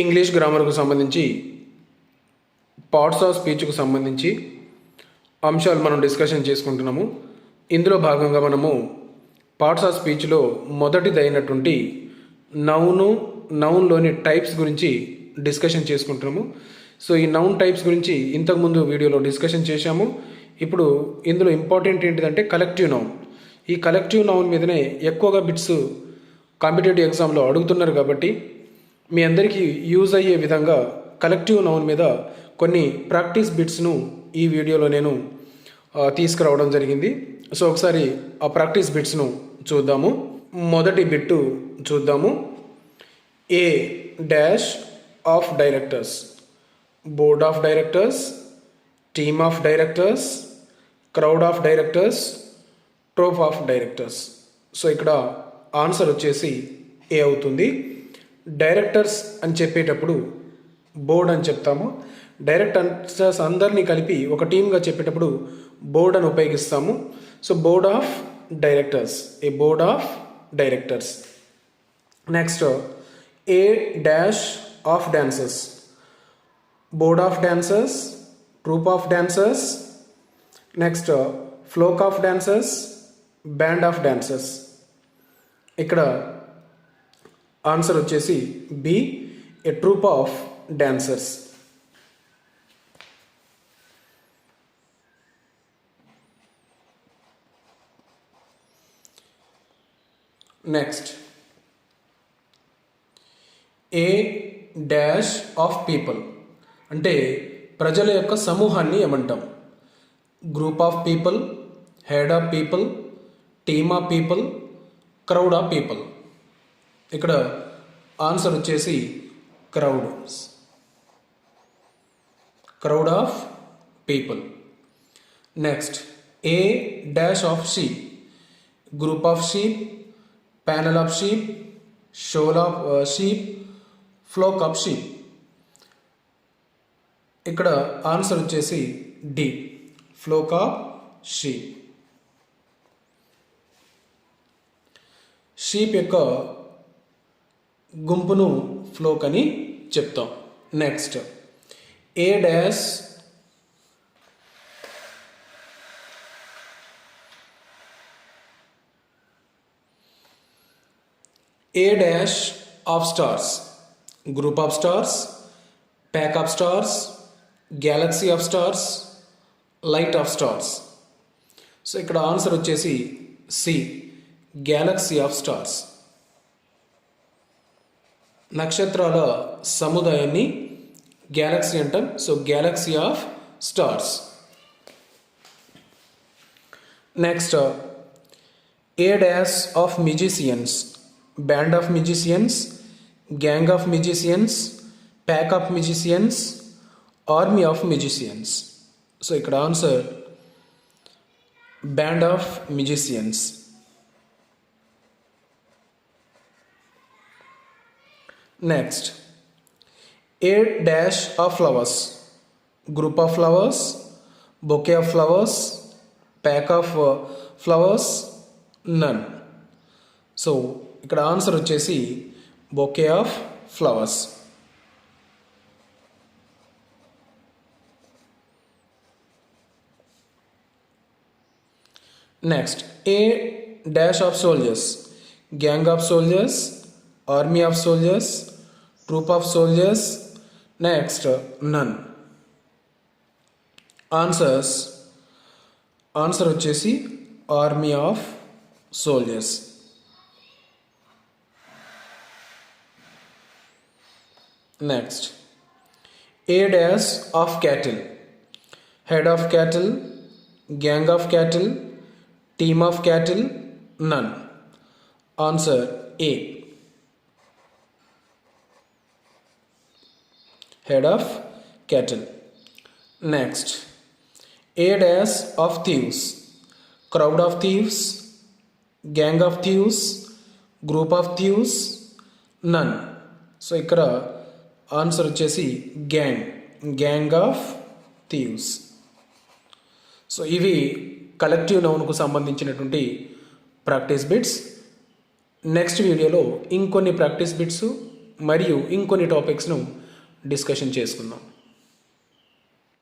English గ్రామర్కు సంబంధించి parts of స్పీచ్కు సంబంధించి అంశాలు మనం డిస్కషన్ చేసుకుంటున్నాము. ఇందులో భాగంగా మనము పార్ట్స్ ఆఫ్ స్పీచ్లో మొదటిదైనటువంటి నౌను నౌన్లోని టైప్స్ గురించి డిస్కషన్ చేసుకుంటున్నాము. సో ఈ నౌన్ టైప్స్ గురించి ఇంతకుముందు వీడియోలో డిస్కషన్ చేశాము. ఇప్పుడు ఇందులో ఇంపార్టెంట్ ఏంటిదంటే కలెక్టివ్ నౌన్. ఈ కలెక్టివ్ నౌన్ మీదనే ఎక్కువగా బిట్స్ కాంపిటేటివ్ ఎగ్జామ్లో అడుగుతున్నారు కాబట్టి మీ అందరికీ యూజ్ అయ్యే విధంగా కలెక్టివ్ నౌన్ మీద కొన్ని ప్రాక్టీస్ బిట్స్ను ఈ వీడియోలో నేను తీసుకురావడం జరిగింది. సో ఒకసారి ఆ ప్రాక్టీస్ బిట్స్ను చూద్దాము. మొదటి బిట్టు చూద్దాము. A dash of directors board of directors team of directors crowd of directors troupe of directors so ఇక్కడ ఆన్సర్ వచ్చేసి ఏ అవుతుంది. డైరెక్టర్స్ అని చెప్పేటప్పుడు బోర్డ్ అని చెప్తాము. డైరెక్టర్స్ అందరినీ కలిపి ఒక టీమ్గా చెప్పేటప్పుడు బోర్డ్ అని ఉపయోగిస్తాము. So board of directors. A board of directors. Next A dash of dancers board of dancers troupe of dancers next flock of dancers band of dancers ఇక్కడ ఆన్సర్ వచ్చేసి B A troupe of dancers next A dash of people అంటే ప్రజల యొక్క సమూహాన్ని ఏమంటాం? Group of people head of people team of people crowd of people ఇక్కడ answer వచ్చేసి crowd. Crowd of people. Next A dash of sheep? Group of sheep panel of sheep shoal of sheep flock of sheep. ఇక్కడ answer వచ్చేసి D flock of sheep. Sheep యొక్క గుంపును flock అని చెప్తాం. Next A dash A dash of stars group of stars pack of stars galaxy of stars light of stars so ఇక్కడ answer వచ్చేసి C galaxy of stars నక్షత్రాల సముదాయాన్ని galaxy అంటాం. So galaxy of stars next A dash of musicians band of musicians gang of musicians pack of musicians army of musicians so ఇక్కడ answer band of musicians next a dash of flowers group of flowers bouquet of flowers pack of flowers none so ఇక్కడ answer వచ్చేసి bouquet of flowers next a dash of soldiers gang of soldiers army of soldiers troop of soldiers next none answers answer వచ్చేసి army of soldiers next a dash of cattle head of cattle gang of cattle team of cattle none answer a head of cattle next a dash of thieves crowd of thieves gang of thieves group of thieves none so ఇక్కడ answer వచ్చేసి gang gang of thieves so ఇవి collective నౌన్కు సంబంధించినటువంటి practice bits next వీడియోలో ఇంకొన్ని practice bits మరియు ఇంకొన్ని టాపిక్స్ను discussion చేసుకుందాం.